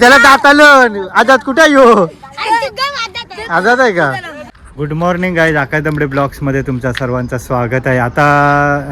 त्याला दात आलं आजाद कुठे आहे ह्यो? आजाद आहे का? Good morning guys Akash Damde ब्लॉग्समध्ये तुमच्या सर्वांचं स्वागत आहे. आता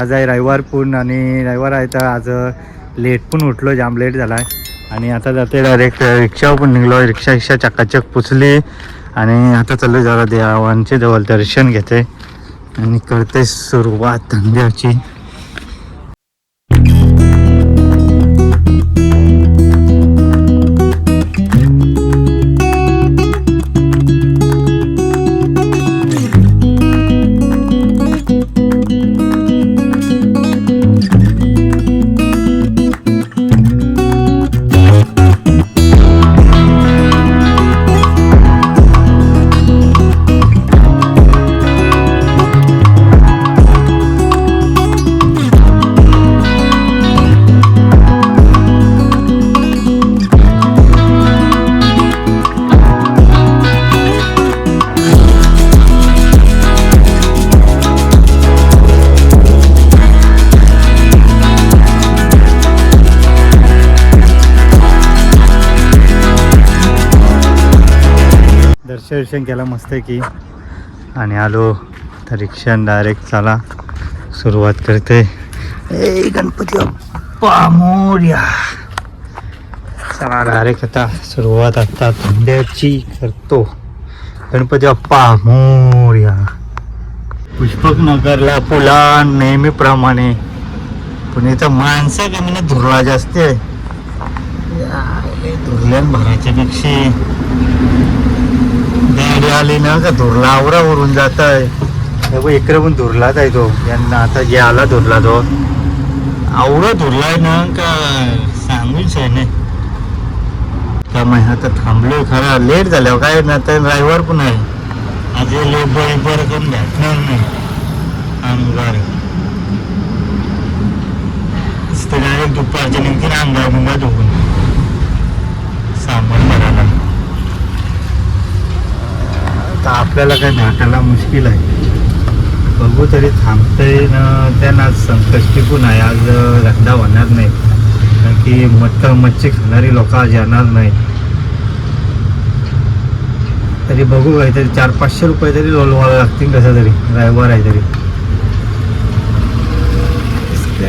आज आहे रविवार पूर्ण आणि रविवार आहे तर आज लेट पण उठलो जाम लेट झाला आहे आणि आता जाते डायरेक्ट रिक्षावर पण निघलो. रिक्षा रिक्षा चकाचक पुचली आणि आता चाललो जरा देवांचे जवळ दर्शन घेते. आणि करते सुरुवात धंद्याची. दर्शन केलं मस्त की आणि आलो. तर रिक्षा डायरेक्ट चला. सुरुवात करते. ए गणपती बाप्पा मोरया. चला डायरेक्ट आता सुरुवात आता धंद्याची करतो. गणपती बाप्पा मोरया. पुष्पक नगरला पुला नेहमीप्रमाणे. पण इथं माणसं कमी ना धुरळा जास्त आहे. धुरल्यान भरायच्या पेक्षा गाडी आली ना का धुरला आवरा वरून जात आहे. इकडे पण धुरलाच आहे तो. यांना आता जे आला धुरला तो. आवडा धुरलाय ना का सांगूच आहे ना. का मग आता थांबलोय खरा. लेट झाल्यावर काय ना तर ड्रायव्हर पण आहे. आज लेबर बर करून भेटणार नाही. डायरेक्ट दुपारच्या निघतील अंगार मुंगा धुवून. सामान आता तर आपल्याला काय नाटाला मुश्किल आहे. बघू तरी थांबतंय ना त्यांना संकष्टी पण आहे. आज धंदा होणार नाही कारण की मट मच्छी खाणारी लोक आज येणार नाही तरी बघू काहीतरी चार पाचशे रुपये तरी लोलवायला लागतील कसं तरी. ड्रायव्हर आहे तरी.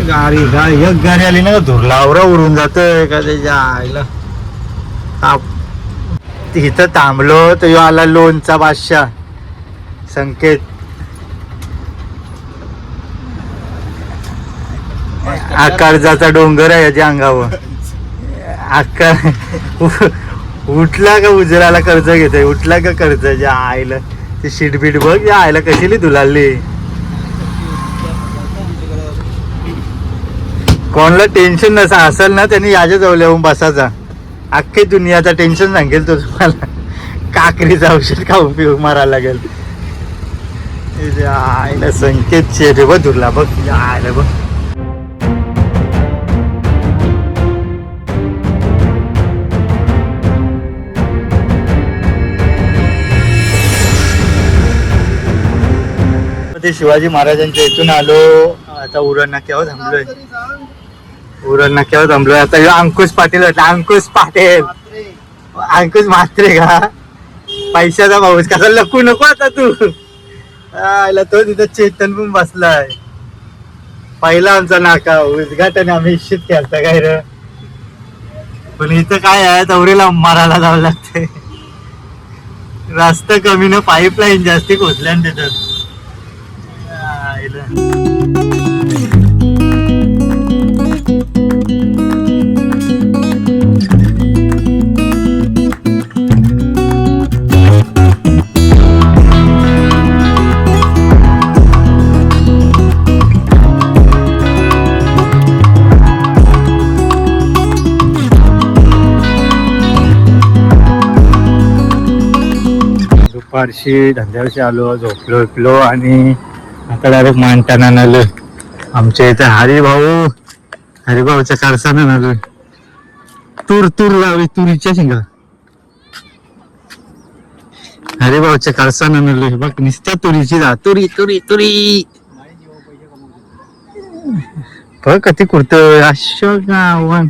गाडी गाडी एक गाडी आली ना धुरलावरा उडून जातोय का त्याच्या आईला. ताप. इथं थांबलो तर यो आला लोणचा बादशाह. संकेत. आकारजाचा डोंगर आहे याच्या अंगावर. आकार. उठला का उजराला कर्ज घेतोय? उठला का कर्ज? ज्या आईला ते शीट बीट बघ या आईला कशीली धुलाली. कोणाला टेन्शन नसा असेल ना त्यांनी याच्या जवळ येऊन बसायचा. अख्खी दुनियाचा टेन्शन सांगेल तो तुम्हाला. काकरीचं औषध का उपयोग मारायला लागेल? इथे संकेत शेरे बघ धुरला बघ या बघ. ते शिवाजी महाराजांच्या इथून आलो. आता उरण नाक्यावर थांबलोय? उरण नाक्यावर थांबलोय आता ह्यो अंकुश पाटील होता. अंकुश पाटील. अंकुश म्हात्रे का? पैशाचा भाऊस कसा लकू नको आता तू. आयला तो तिथं चेतन पण बसलाय. पहिला आमचा नाका. उद्घाटन आम्ही इच्छित केलता काय र? पण इथं काय आहे? दौरीला मारायला जावं लागते रास्ता कमी ना पाईपलाईन जास्ती खोचल्यान तिथं. पारशी धंद्यावरशी आलो झोपलो विपलो आणि आता डायरेक्ट मानताना आलो. आमच्या इथे हरिभाऊ हरिभाऊच्या कारखाना आलोय. तूर तूर लावली तुरीच्या शिंगा. हरिभाऊच्या कारखाना आलो बघ नुसत्या तुरीची जा. तुरी तुरी तुरी. बघ कधी कुर्त अशोक गावन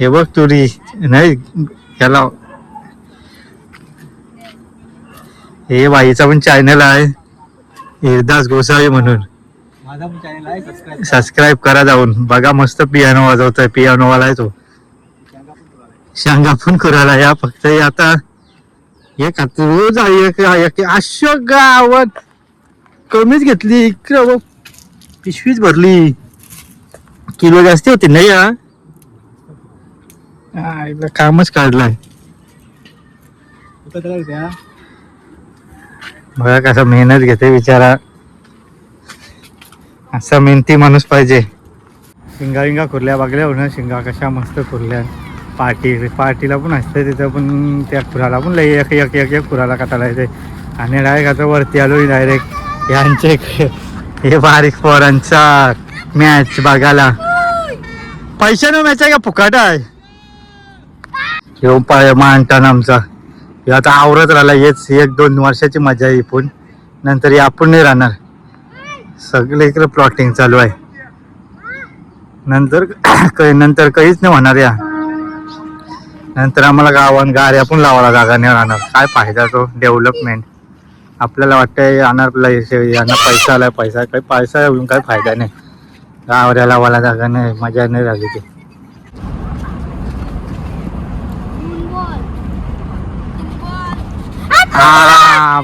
हे बघ तुरी. नाही त्याला हे बाईचा पण चॅनल आहे. हिरदास गोसावी म्हणून. माझा पण चॅनल आहे सबस्क्राईब करा. जाऊन. बघा मस्त पियानो वाजवतोय. पियानो वाला आहे तो. शांगा पण करायला या फक्त हे आता एक आता रोज आहे, अशा गावात कमीच घेतली. इकडं पिशवीच भरली. किलो जास्ती होती. नाही या हा, कामच काढलाय. बघा कसं मेहनत घेते बिचारा. असा मेहनती माणूस पाहिजे. शिंगा विंगा खुरल्या बघल्या हो शिंगा कशा मस्त खुरल्या. पार्टी पार्टीला पण असतं तिथं पण त्या खुराला पण लई एक एक एक एक खुराला काटायला येते आणि डायरेक्ट आता वरती आलो डायरेक्ट यांचे हे बारीक पोरांचा मॅच बघायला. पैशानं मॅच आहे का फुकाट आहे? येऊन पाय मांडतान आमचा. हे आता आवरत राहिला हेच एक दोन वर्षाची मजा आहे पण नंतर हे आपण नाही राहणार. सगळे इकडे प्लॉटिंग चालू आहे. नंतर काही नंतर काहीच नाही होणार या. नंतर आम्हाला गावान गाड्या पण लावायला जागा नाही राहणार. काय फायदा तो डेव्हलपमेंट आपल्याला वाटतं यांना यांना पैसा आला पैसा काही पैसा येऊन काही फायदा नाही. गावऱ्या लावायला जागा नाही मजा नाही राहिली ती. आ,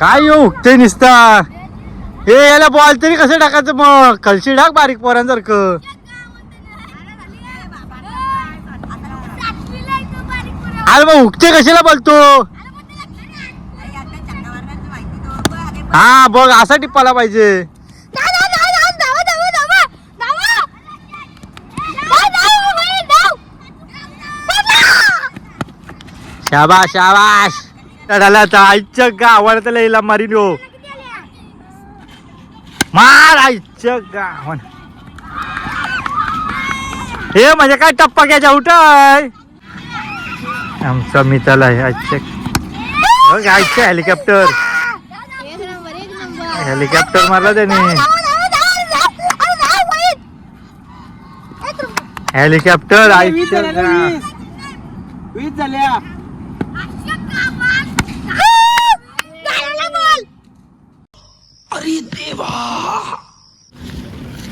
काय येऊ ते निसता. हे याला बॉल तरी कसं टाकायचं मग? कलशी टाक बारीक पोरांसारखं. अरे मग उगते कशाला बोलतो? हा बघ असा टिप्पाला पाहिजे. शाबाश शाबाश चढाला आईच्या गावाला तर लईला मारीन हो. मार आईच्या गावान हे म्हणजे काय टप्पा घ्यायचा उठाय. आमचा मिताल आहे आजच्या आजच्या हेलिकॉप्टर हेलिकॉप्टर मारला त्याने. हेलिकॉप्टर आईच्या वीज झाल्या.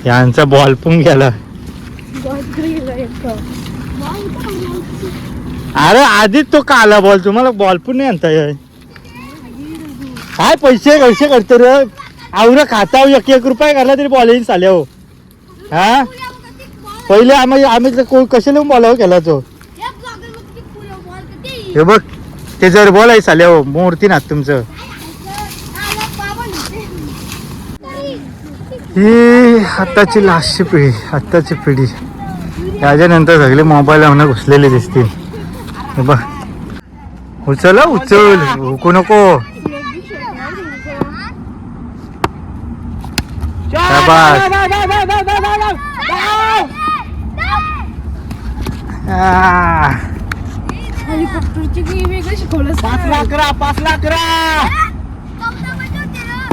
यांचा बॉल पण गेला. अरे आधीच तो काला बॉल तुम्हाला बॉल पण नाही आणता काय पैसे पैसे करतो रे. आवरा खाता एक एक रुपये घाला तरी बॉल येईन चाल्या हो. हा? पहिले आम्ही आम्ही कशाला बॉलावर केला तो? हे बघ ते जर बॉल आहे चाल्या हो मूर्ती ना तुमचं. ही आत्ताची लास्टची पिढी आत्ताची पिढी. याच्यानंतर सगळे मोबाईल लावणं घुसलेले दिसतील. हे बघ. उचल हं, उचल. हुकू नको. हेलिकॉप्टरची वेगळं शिकवलं पाच लाख करा पाच लाख करा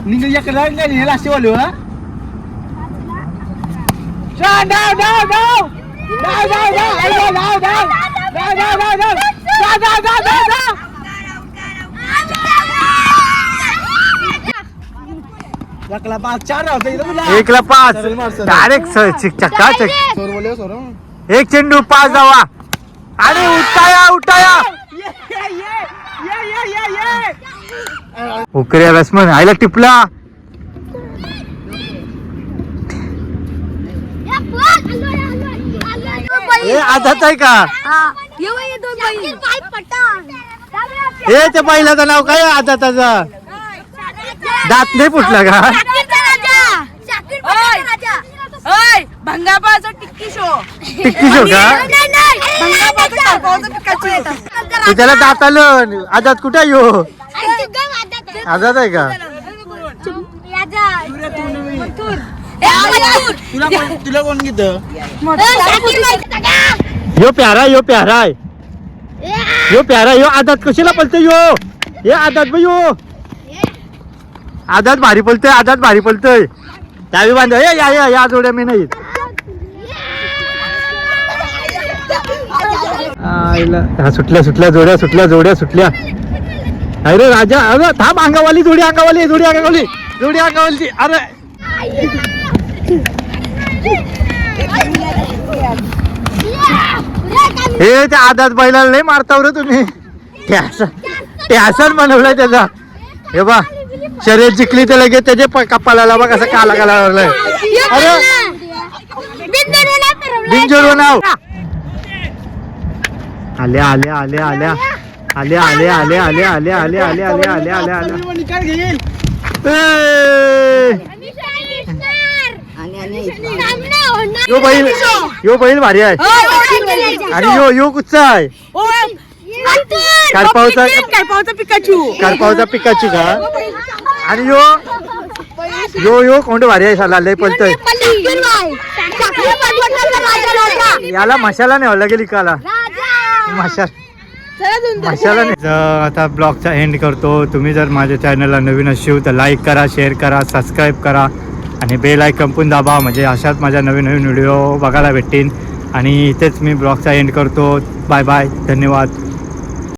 निघ एक लाख नाही नेला असे वालू हा? जा, डाव, डाव, डाव. डाव, डाव, डाव. आई, डाव, डाव, डाव. डाव, डाव, डाव, डाव. जा, जा, जा, जा, जा. एकला पाच चार. एकला. डायरेक्ट चक्का चक सोर. एक चेंडू पाच जावा आणि उठाया उठाया ये, ये, ये, ये, ये, ये. उकऱ्या बॅट्समन आईला टिपला ए आधात आहे का? ए त्या बैलाचं नाव काय आधाताचा दात नाही फुटला का? भंगापाचा टिक्की शो. टिक्की शो का? ते त्याला दात आलं आधात कुठे आहे यो आधात आहे. का? तुला कोण घेतं यो प्यारा यो प्यारा आहे यो प्यारा यो आदात कशाला पलते यो हे आदात बा यो आदात भारी पलतय आदात भारी पलतय बांधव ए, या या या जोड्या मी नाही हा, सुटल्या सुटल्या जोड्या सुटल्या जोड्या सुटल्या अरे राजा अरे थांब अंगावाली जोडी अंगावाली जोडी अंगावाली जोडी अंगावाली अरे हे त्या आदात बैलाला लय मारताव रे तुम्ही टॅसन बनवलाय त्याचा हे बा शर्यत जिंकली तर लगेच त्याचे कपाळाला बा कसं काला काला लावलाय अरे बिनजोड नाव आल्या आल्या आल्या आल्या आल्या आल्या आल्या आल्या आल्या आल्या आल्या आल्या आल्या आल्या आल्या यो बैल यो बैल भारी आहे. आणि यो यो कुठचा आहे? करपावचा करपावचा पिकाचू. करपावचा पिकाची का? आणि यो? यो यो कोंड भारी आहे साला लय पलतोय. याला मशाला नाही लागेल इकाला मशाल मशाला नाही. आता ब्लॉगचा एंड करतो. तुम्ही जर माझ्या चॅनलला नवीन असाल तर लाईक करा शेअर करा सबस्क्राईब करा. आणि बेल आयकन पण दाबा म्हणजे अशाच माझ्या नवीन नवीन व्हिडिओ बघायला भेटतील. आणि इथेच मी ब्लॉगचा एंड करतो. बाय बाय धन्यवाद.